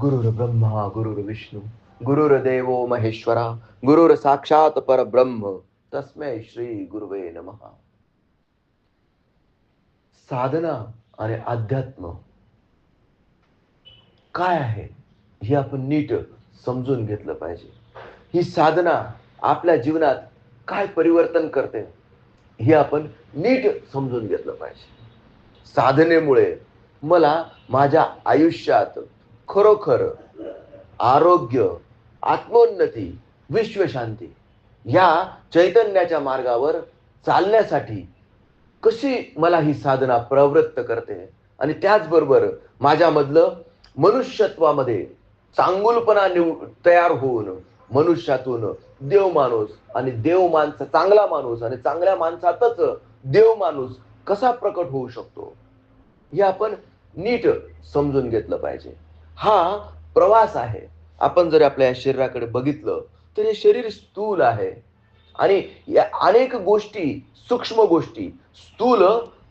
गुरुर ब्रह्मा गुरुर विष्णू गुरुर देवो महेश्वरा गुरुर साक्षात परब्रह्म. तस्मै श्री गुरुवे नमः. साधना आणि अध्यात्म काय आहे हे आपण नीट समजून घेतलं पाहिजे. ही साधना आपल्या जीवनात काय परिवर्तन करते हे आपण नीट समजून घेतलं पाहिजे. साधनेमुळे मला माझ्या आयुष्यात खरोखर आरोग्य आत्मोन्नती विश्वशांती या चैतन्याच्या मार्गावर चालण्यासाठी कशी मला ही साधना प्रवृत्त करते? आणि त्याचबरोबर माझ्यामधलं मनुष्यत्वामध्ये चांगुलपणा निव तयार होऊन मनुष्यातून देव माणूस आणि देव माणसा चांगला माणूस आणि चांगल्या माणसातच देव माणूस कसा प्रकट होऊ शकतो? हे आपण नीट समजून घेतलं पाहिजे. हा प्रवास आहे. आपण जर आपल्या या शरीराकडे बघितलं तर हे शरीर स्थूल आहे. आणि या अनेक गोष्टी सूक्ष्म गोष्टी स्थूल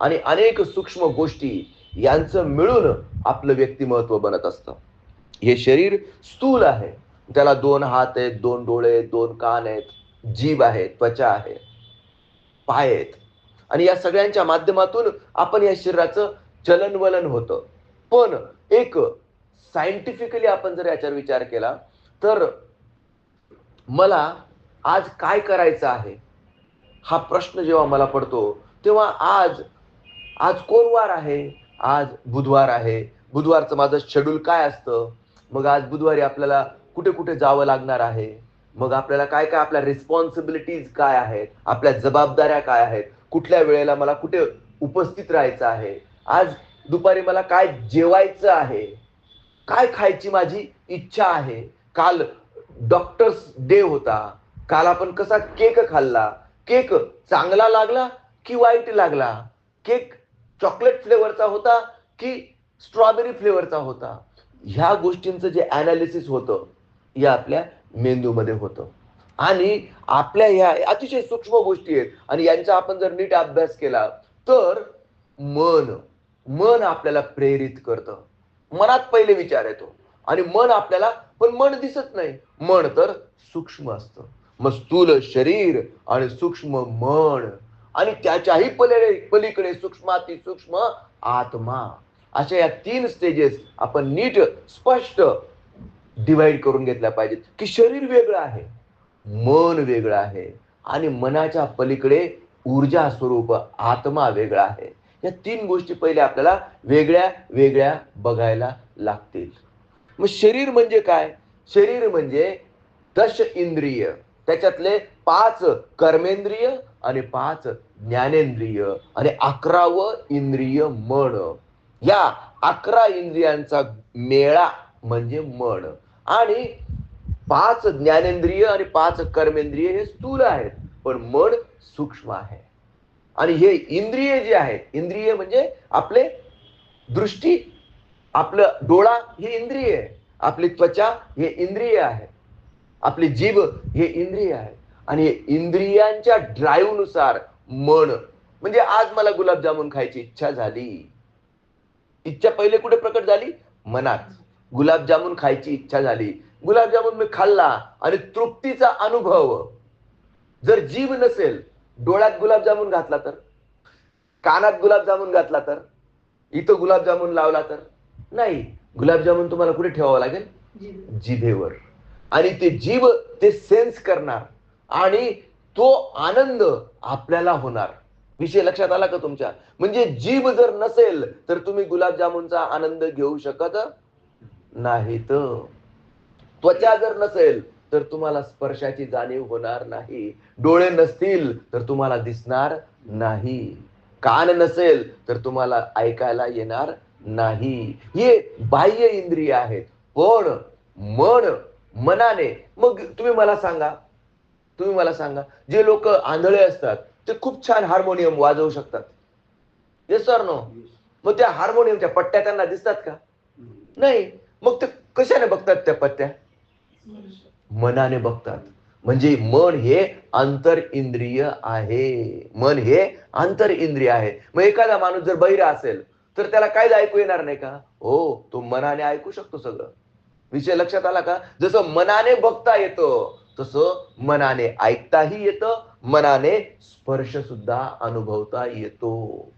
आणि अनेक सूक्ष्म गोष्टी यांचं मिळून आपलं व्यक्तिमत्व बनत असतं. हे शरीर स्थूल आहे. त्याला दोन हात आहेत दोन डोळे आहेत दोन कान आहेत जीभ आहे त्वचा आहे पाय आहेत. आणि या सगळ्यांच्या माध्यमातून आपण या शरीराचं चलनवलन होतं. पण एक सायंटिफिकली आपण जर याच्यावर विचार केला तर मला आज काय करायचं आहे हा प्रश्न जेव्हा मला पडतो तेव्हा आज आज कोरवार आहे? आज बुधवार आहे. बुधवारचं माझं शेड्यूल काय असतं? मग आज बुधवारी आपल्याला कुठे कुठे जावं लागणार आहे? मग आपल्याला काय काय आपल्या रिस्पॉन्सिबिलिटीज काय आहेत? आपल्या जबाबदाऱ्या काय आहेत? कुठल्या वेळेला मला कुठे उपस्थित राहायचं आहे? आज दुपारी मला काय जेवायचं आहे? काय खायची माझी इच्छा आहे? काल डॉक्टर्स डे होता. काल आपण कसा केक खाल्ला? केक चांगला लागला की वाईट लागला? केक चॉकलेट फ्लेवरचा होता की स्ट्रॉबेरी फ्लेवरचा होता? ह्या गोष्टींचं जे अनालिसिस होतं या आपल्या मेंदूमध्ये होतं. आणि आपल्या ह्या अतिशय सूक्ष्म गोष्टी आहेत. आणि यांचा आपण जर नीट अभ्यास केला तर मन मन आपल्याला प्रेरित करतं. मनात पहिले विचार येतो. आणि मन आपल्याला पण मन दिसत नाही. मन तर सूक्ष्म असतं. मग स्थूल शरीर आणि सूक्ष्म मन. आणि त्याच्याही पलीकडे पलीकडे सूक्ष्माती सूक्ष्म आत्मा. अशा या तीन स्टेजेस आपण नीट स्पष्ट डिवाइड करून घेतल्या पाहिजेत की शरीर वेगळं आहे. मन वेगळं आहे. आणि मनाच्या पलीकडे ऊर्जा स्वरूप आत्मा वेगळा आहे. या तीन गोष्टी पहिले आपल्याला वेगळ्या वेगळ्या बघायला लागतील. मग शरीर म्हणजे काय? शरीर म्हणजे दश इंद्रिय. त्याच्यातले पाच कर्मेंद्रिय आणि पाच ज्ञानेंद्रिय आणि अकरावं इंद्रिय मन या अकरा इंद्रियांचा मेळा म्हणजे मन आणि पाच ज्ञानेंद्रिय आणि पाच कर्मेंद्रिय हे स्थूल आहेत पण मन सूक्ष्म आहे. आणि हे इंद्रिय जे आहेत इंद्रिय म्हणजे आपले दृष्टी आपलं डोळा हे इंद्रिय आहे. आपली त्वचा हे इंद्रिय आहे. आपली जीभ हे इंद्रिय आहे. आणि इंद्रियांच्या ड्राईव्हनुसार मन. म्हणजे आज मला गुलाबजामुन खायची इच्छा झाली. इच्छा पहिले कुठे प्रकट झाली? मनात. गुलाबजामुन खायची इच्छा झाली. गुलाबजामुन मी खाल्ला आणि तृप्तीचा अनुभव. जर जीव नसेल डोळ्यात गुलाबजामुन घातला तर? कानात गुलाबजामुन घातला तर? इथं गुलाबजामुन लावला तर? नाही. गुलाबजामुन तुम्हाला कुठे ठेवावं लागेल? जिभेवर. आणि ते जीव ते सेन्स करणार. आणि तो आनंद आपल्याला होणार. विषय लक्षात आला का तुमच्या? म्हणजे जीभ जर नसेल तर तुम्ही गुलाबजामुनचा आनंद घेऊ शकत नाहीत. त्वचा जर नसेल तर तुम्हाला स्पर्शाची जाणीव होणार नाही डोळे नसतील तर तुम्हाला दिसणार नाही. कान नसेल तर तुम्हाला ऐकायला येणार नाही. हे बाह्य इंद्रिय आहेत. पण मन. मनाने. मग तुम्ही मला सांगा. तुम्ही मला सांगा. जे लोक आंधळे असतात ते खूप छान हार्मोनियम वाजवू शकतात. येस सर नो मग त्या हार्मोनियमच्या पट्ट्या त्यांना दिसतात का? नाही. मग ते कशाने बघतात त्या पट्ट्या? मनाने बघतात. म्हणजे मन हे आंतर इंद्रिय आहे. मन हे आंतर इंद्रिय आहे. मग एखादा माणूस जर बहिरा असेल तर त्याला काहीच ऐकू येणार नाही का? हो तो मनाने ऐकू शकतो सगळं. विषय लक्षात आला का? जसं मनाने बघता येतं तसं मनाने ऐकताही येतं मनाने स्पर्श सुद्धा अनुभवता येतो.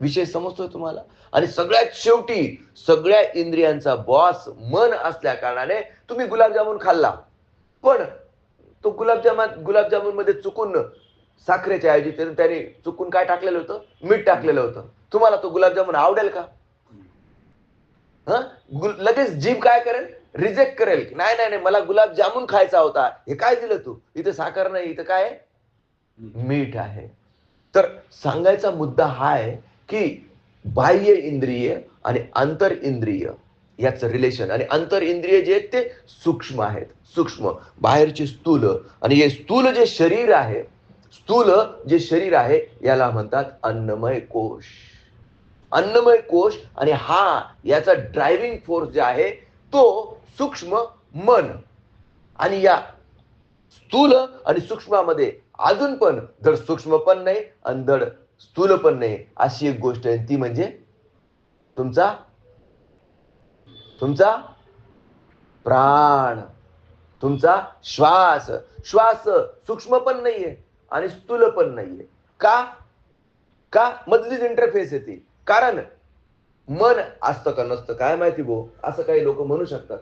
विषय समजतोय तुम्हाला? आणि सगळ्यात शेवटी सगळ्या इंद्रियांचा बॉस मन असल्या कारणाने तुम्ही गुलाबजामुन खाल्ला. पण तो गुलाबजामुन गुलाबजामुनमध्ये चुकून साखरेच्या ऐवजी त्याने चुकून काय टाकलेलं होतं? मीठ टाकलेलं होतं. तुम्हाला तो गुलाबजामुन आवडेल का? हं? लगेच जीभ काय करेल? रिजेक्ट करेल. की नाही नाही नाही मला गुलाबजामुन खायचा होता. हे काय दिलं तू? इथे साखर नाही इथं काय? मीठ आहे. तर सांगायचा मुद्दा हा आहे की बाह्य इंद्रिय आणि आंतर इंद्रिय याचं रिलेशन आणि आंतर इंद्रिय जे आहेत ते सूक्ष्म आहेत. सूक्ष्म. बाहेरचे स्थूल आणि हे स्थूल जे शरीर आहे स्थूल जे शरीर आहे याला म्हणतात अन्नमय कोश. अन्नमय कोश आणि हा याचा ड्रायव्हिंग फोर्स जे आहे तो सूक्ष्म मन आणि या स्थूल आणि सूक्ष्मामध्ये अजून पण धड सूक्ष्म पण नाही आणि धड स्थूल पण नाही अशी एक गोष्ट आहे. ती म्हणजे तुमचा तुमचा प्राण तुमचा श्वास. श्वास सूक्ष्म पण नाहीये आणि स्थूल पण नाहीये. का? का? मधलीच इंटरफेस येते. कारण मन असतं का नसतं? काय माहिती भाऊ असं काही लोक म्हणू शकतात.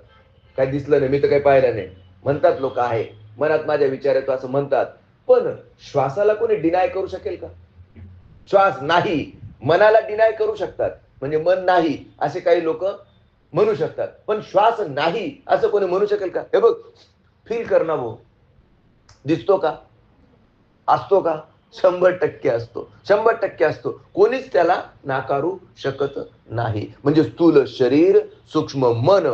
काय दिसलं नाही मी तर काही पाहिलं नाही. म्हणतात लोक आहे. मनात माझ्या विचार येतो असं म्हणतात. पण श्वासाला कोणी डिनाय करू शकेल का? श्वास नाही. मनाला डिनाय करू शकतात. म्हणजे मन नाही असे काही लोक म्हणू शकतात. पण श्वास नाही असं कोणी म्हणू शकेल का? हे बघ फील कर ना भाऊ. दिसतो का? असतो का? शंभर टक्के असतो. शंभर टक्के असतो. कोणीच त्याला नाकारू शकत नाही. म्हणजे स्थूल शरीर सूक्ष्म मन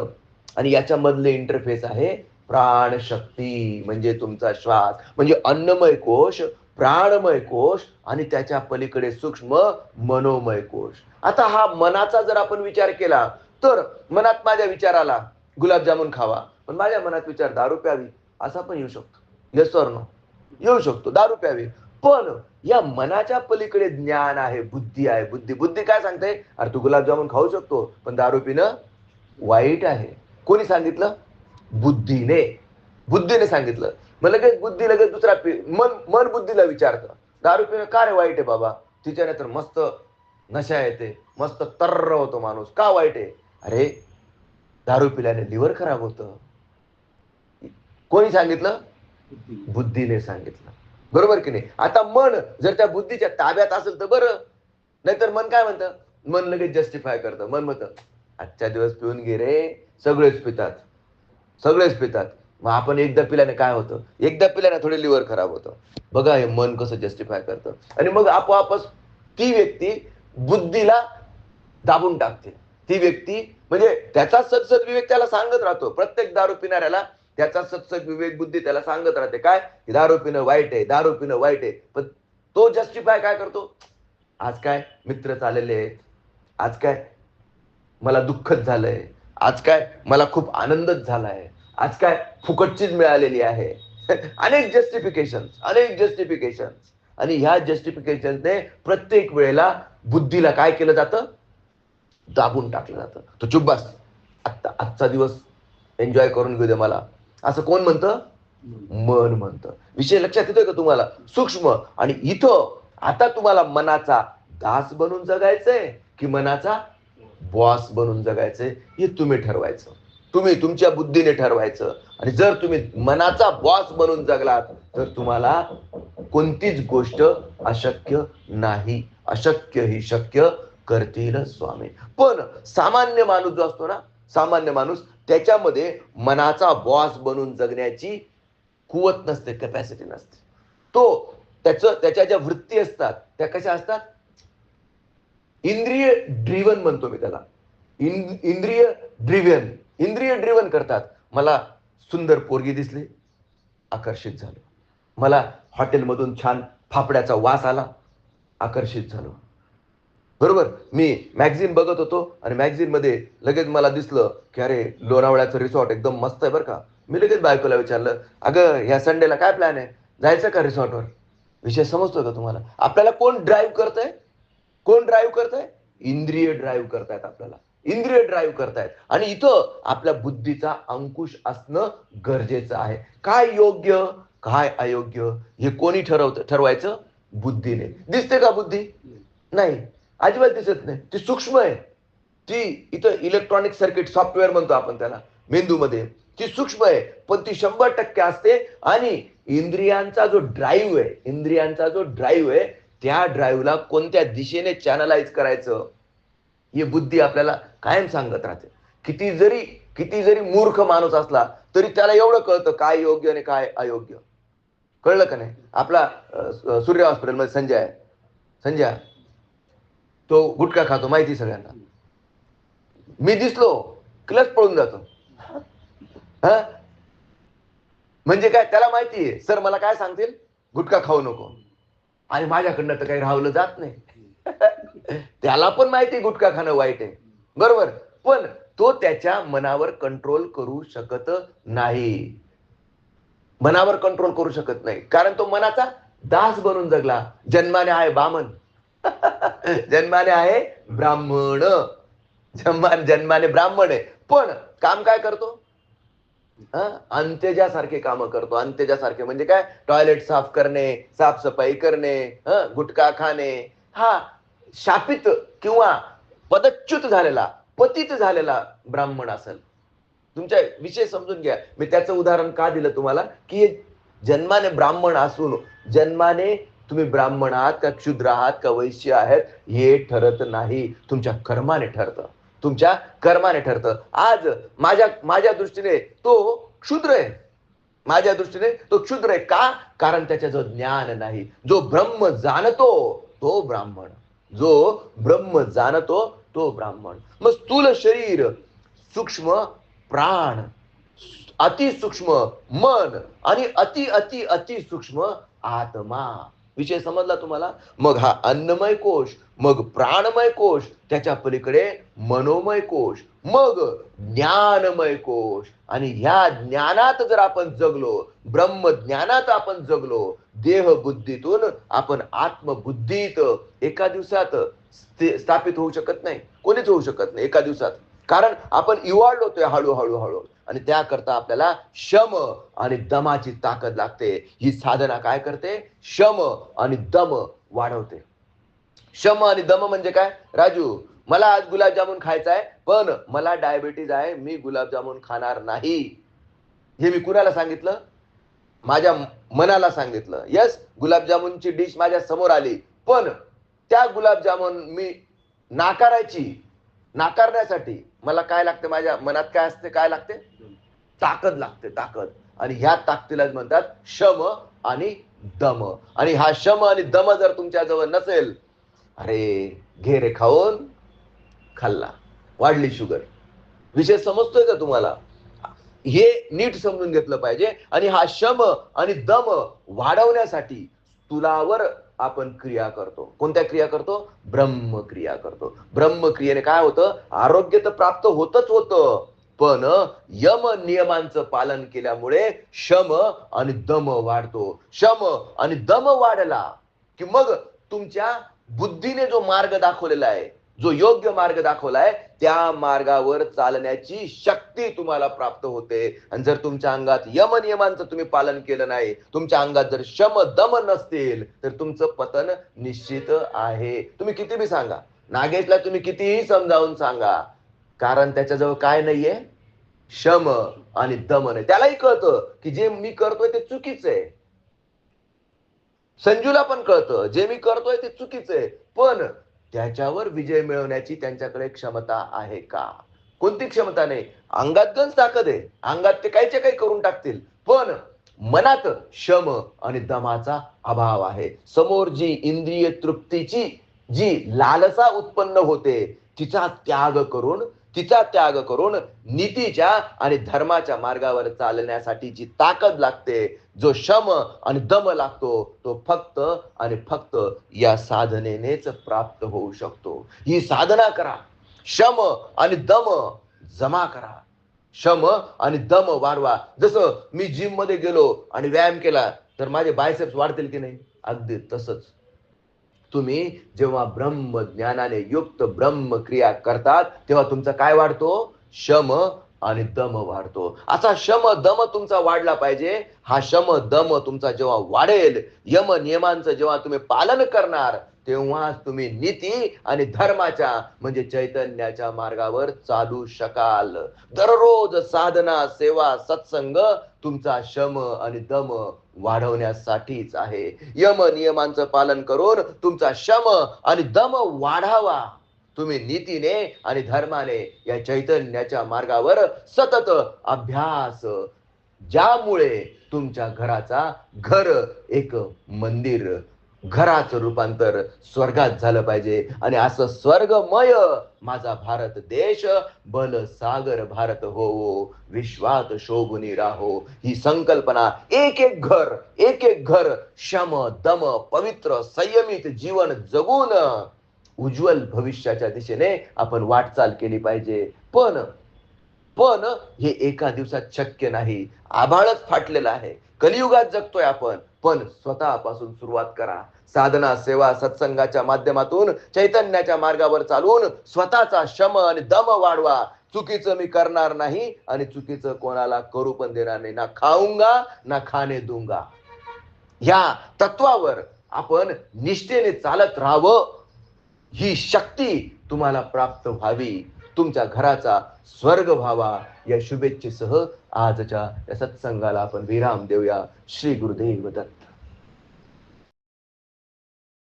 आणि याच्यामधले इंटरफेस आहे प्राणशक्ती. म्हणजे तुमचा श्वास. म्हणजे अन्नमय कोश प्राणमय कोश आणि त्याच्या पलीकडे सूक्ष्म मनोमय कोश. आता हा मनाचा जर आपण विचार केला तर मनात माझ्या विचाराला गुलाबजामुन खावा. पण माझ्या मनात विचार दारू प्यावी असा पण येऊ शकतो. येस नो येऊ शकतो दारू प्यावी. पण या मनाच्या पलीकडे ज्ञान आहे बुद्धी आहे. बुद्धी बुद्धी काय सांगते? अरे तू गुलाबजामुन खाऊ शकतो पण दारू पिणं वाईट आहे. कोणी सांगितलं? बुद्धीने. बुद्धीने सांगितलं. मग लगेच बुद्धी लगेच दुसरा मन मन बुद्धीला विचारतं. दारू पिणं का रे वाईट आहे बाबा? तिच्याने तर मस्त नशा येते. मस्त तर्र होतो माणूस. का वाईट आहे? अरे दारू पिल्याने लिव्हर खराब होतं. कोणी सांगितलं? बुद्धीने सांगितलं. बरोबर की नाही? आता मन जर त्या बुद्धीच्या ताब्यात असेल तर बरं. नाहीतर मन काय म्हणतं? मन लगेच जस्टिफाय करतं. मन म्हणतं आजच्या दिवस पिऊन घे रे. सगळेच पितात. सगळेच पितात. मग आपण एकदा पिल्याने काय होतं? एकदा पिल्याने थोडे लिव्हर खराब होतं. बघा हे मन कसं जस्टिफाय करतं. आणि मग आपोआपच ती व्यक्ती बुद्धीला दाबून टाकते. ती व्यक्ती म्हणजे त्याचा सत्सद विवेक त्याला सांगत राहतो. प्रत्येक दारू पिणाऱ्याला त्याचा सत्सद विवेक बुद्धी त्याला सांगत राहते. काय? दारू पिणं वाईट आहे दारू पिणं वाईट आहे. पण तो जस्टिफाय काय करतो? आज काय? मित्र चाललेले आहेत. आज काय? मला दुःखच झालंय. आज काय? मला खूप आनंदच झालाय. आज काय फुकटचीच मिळालेली आहे. अनेक जस्टिफिकेशन अनेक जस्टिफिकेशन आणि ह्या जस्टिफिकेशनने प्रत्येक वेळेला बुद्धीला काय केलं जातं? दाबून टाकलं जातं. तो चुप बस. आत्ता आजचा दिवस एन्जॉय करून घेऊ दे मला. असं कोण म्हणतं? मन म्हणतं. विषय लक्षात येतोय का तुम्हाला? सूक्ष्म. आणि इथं आता तुम्हाला मनाचा दास बनून जगायचंय की मनाचा बॉस बनून जगायचंय हे तुम्ही ठरवायचं. तुम्ही तुमच्या बुद्धीने ठरवायचं. आणि जर तुम्ही मनाचा बॉस बनून जगलात तर तुम्हाला कोणतीच गोष्ट अशक्य नाही. अशक्य ही शक्य करतील स्वामी. पण सामान्य माणूस जो असतो ना सामान्य माणूस त्याच्यामध्ये मनाचा बॉस बनून जगण्याची कुवत नसते कॅपॅसिटी नसते. तो त्याचं त्याच्या ज्या वृत्ती असतात त्या कशा असतात? इंद्रिय ड्रिवन म्हणतो मी त्याला. इन- इंद्रिय ड्रिव्हन इंद्रिय ड्रिव्हन करतात. मला सुंदर पोरगी दिसली आकर्षित झालो. मला हॉटेलमधून छान फाफड्याचा वास आला आकर्षित झालो. बरोबर मी मॅगझिन बघत होतो आणि मॅगझिनमध्ये लगेच मला दिसलं की अरे लोणावळ्याचं रिसॉर्ट एकदम मस्त आहे बरं का. मी लगेच बायकोला विचारलं अगं ह्या संडेला काय प्लॅन आहे? जायचं का रिसॉर्टवर विषय समजतोय का तुम्हाला? आपल्याला कोण ड्राईव्ह करतंय? कोण ड्राईव्ह करतंय? इंद्रिय ड्राईव्ह करतायत आपल्याला. इंद्रिय ड्राईव्ह करतायत. आणि इथं आपल्या बुद्धीचा अंकुश असणं गरजेचं आहे. काय योग्य काय अयोग्य हे कोणी ठरवत ठरवायचं? बुद्धीने. दिसते का बुद्धी? नाही. अजिबात दिसत नाही. ती सूक्ष्म आहे. ती इथं इलेक्ट्रॉनिक सर्किट सॉफ्टवेअर म्हणतो आपण त्याला मेंदूमध्ये. ती सूक्ष्म आहे पण ती शंभर टक्के असते. आणि इंद्रियांचा जो ड्राईव्ह आहे इंद्रियांचा जो ड्राईव्ह आहे त्या ड्राईव्हला कोणत्या दिशेने चॅनलाइज करायचं? ही बुद्धी आपल्याला कायम सांगत राहते. किती जरी किती जरी मूर्ख माणूस असला तरी त्याला एवढं कळतं काय योग्य आणि काय अयोग्य. कळलं का नाही? आपला सूर्य सूर्य हॉस्पिटलमध्ये संजय आहे. संजय तो गुटखा खातो माहिती सगळ्यांना. मी दिसलो क्लच पळून जातो. हा? म्हणजे काय त्याला माहिती आहे? सर मला काय सांगतील? गुटखा खाऊ नको. आणि माझ्याकडनं तर काही राहवलं जात नाही. त्याला पण माहिती गुटखा खाणं वाईट आहे. बरोबर? पण तो त्याच्या मनावर कंट्रोल करू शकत नाही. मनावर कंट्रोल करू शकत नाही. कारण तो मनाचा दास बनून जगला. जन्माने आहे बामन. जन्माने आहे ब्राह्मण. जन्मा जन्माने ब्राह्मण आहे. पण काम काय करतो? अंत्यजासारखे काम करतो. अंत्यजासारखे म्हणजे काय? टॉयलेट साफ करणे साफसफाई करणे गुटखा खाणे. हा शापित किंवा पदच्युत झालेला पतित झालेला ब्राह्मण असेल. तुमच्या विषय समजून घ्या. मी त्याचं उदाहरण का दिलं तुम्हाला? की हे जन्माने ब्राह्मण असून जन्माने तुम्ही ब्राह्मण आहात का क्षुद्र आहात का वैश्य आहेत हे ठरत नाही. तुमच्या कर्माने ठरतं. तुमच्या कर्माने ठरतं. आज माझ्या माझ्या दृष्टीने तो क्षुद्र आहे. माझ्या दृष्टीने तो क्षुद्र आहे. का? कारण त्याच्याजवळ ज्ञान नाही. जो ब्रह्म जाणतो तो ब्राह्मण. जो ब्रह्म जाणतो तो ब्राह्मण. मग स्थूल शरीर सूक्ष्म प्राण अति सूक्ष्म मन आणि अति अति अति सूक्ष्म आत्मा. विषय समजला तुम्हाला? मग हा अन्नमय कोश मग प्राणमय कोश त्याच्या पलीकडे मनोमय कोश मग ज्ञानमय कोश. आणि ह्या ज्ञानात जर आपण जगलो ब्रह्म ज्ञानात आपण जगलो देह बुद्धीतून आपण आत्मबुद्धीत एका दिवसात स्थापित होऊ शकत नाही. कोणीच होऊ शकत नाही एका दिवसात. कारण आपण इव्हॉल्ड होतोय हळूहळू हळू आणि त्याकरता आपल्याला शम आणि दमाची ताकद लागते. ही साधना काय करते? शम आणि दम वाढवते. शम आणि दम म्हणजे काय? राजू मला आज गुलाबजामुन खायचा आहे पण मला डायबिटीज आहे मी गुलाबजामुन खाणार नाही. हे मी कुणाला सांगितलं? माझ्या मनाला सांगितलं. यस गुलाबजामुनची डिश माझ्यासमोर आली. पण त्या गुलाबजामुन मी नाकारायची नाकारण्यासाठी मला काय लागते माझ्या मनात काय असते काय लागते? ताकद लागते ताकद. आणि ह्या ताकदीला म्हणतात शम आणि दम. आणि हा शम आणि दम जर तुमच्या जवळ नसेल अरे घे रे खाऊन खाल्ला. वाढली शुगर विषय समजतोय का तुम्हाला? हे नीट समजून घेतलं पाहिजे. आणि हा शम आणि दम वाढवण्यासाठी तुलावर आपण क्रिया करतो. कोणत्या क्रिया करतो? ब्रह्मक्रिया करतो. ब्रह्मक्रियेने काय होतं? आरोग्य तर प्राप्त होतच होतं. पण यम नियमांचं पालन केल्यामुळे शम आणि दम वाढतो. शम आणि दम वाढला की मग तुमच्या बुद्धीने जो मार्ग दाखवलेला आहे जो योग्य मार्ग दाखवलाय त्या मार्गावर चालण्याची शक्ती तुम्हाला प्राप्त होते. आणि जर तुमच्या अंगात यम नियमांचं तुम्ही पालन केलं नाही तुमच्या अंगात जर शम दम नसतील तर तुमचं पतन निश्चित आहे. तुम्ही किती बी सांगा. नागेशला तुम्ही कितीही समजावून सांगा. कारण त्याच्याजवळ काय नाहीये? शम आणि दम नाही. त्यालाही कळतं की जे मी करतोय ते चुकीचं आहे. संजूला पण कळतं. जे मी करतोय ते चुकीचं आहे. पण त्याच्यावर विजय मिळवण्याची त्यांच्याकडे क्षमता आहे का? कोणती क्षमता नाही? अंगात गंज ताकद आहे. अंगात ते काहीचे काही करून टाकतील. पण मनात शम आणि दमाचा अभाव आहे. समोर जी इंद्रिय तृप्तीची जी लालसा उत्पन्न होते तिचा त्याग करून तिचा त्याग करून नीतीच्या आणि धर्माच्या मार्गावर चालण्यासाठी जी ताकद लागते जो शम आणि दम लागतो तो फक्त आणि फक्त या साधनेनेच प्राप्त होऊ शकतो. ही साधना करा. शम आणि दम जमा करा. शम आणि दम वाढवा. जसं मी जिममध्ये गेलो आणि व्यायाम केला तर माझे बायसेप्स वाढतील की नाही? अगदी तसंच. तुम्ही जेव्हा ब्रह्म ज्ञानाने युक्त ब्रह्म क्रिया करतात तेव्हा तुमचा काय वाढतो? शम आणि दम वाढतो. असा शम दम तुमचा वाढला पाहिजे. हा शम दम तुमचा जेव्हा वाढेल यम नियमांचं जेव्हा तुम्ही पालन करणार तेव्हाच तुम्ही नीती आणि धर्माच्या म्हणजे चैतन्याच्या मार्गावर चालू शकाल. दररोज साधना सेवा सत्संग तुमचा शम आणि दम वाढवण्यासाठीच आहे. यम नियमांचं पालन करून तुमचा शम आणि दम वाढावा. तुम्ही नीतीने आणि धर्माने या चैतन्याच्या मार्गावर सतत अभ्यास. ज्यामुळे तुमच्या घराचा घर एक मंदिर घराचं रूपांतर स्वर्गात झालं पाहिजे. आणि असं स्वर्गमय माझा भारत देश बल सागर भारत हो विश्वात शोभुनी राहो. ही संकल्पना एक एक घर एक एक घर शम दम पवित्र संयमित जीवन जगून उज्ज्वल भविष्याच्या दिशेने आपण वाटचाल केली पाहिजे. पण पण हे एका दिवसात शक्य नाही. आभाळच फाटलेलं आहे. कलियुगात जगतोय आपण. पण स्वतःपासून सुरुवात करा. साधना सेवा सत्संगाच्या माध्यमातून चैतन्याच्या मार्गावर चालून स्वतःचा शम आणि दम वाढवा. चुकीचं मी करणार नाही आणि चुकीचं कोणाला करू पण देणार नाही. ना खाऊंगा ना खाणे दूंगा. या तत्वावर आपण निष्ठेने चालत राहावं. ही शक्ती तुम्हाला प्राप्त व्हावी. तुमच्या घराचा स्वर्ग व्हावा. या शुभेच्छेसह आजच्या या सत्संगाला आपण विराम देऊया. श्री गुरुदेव दत्त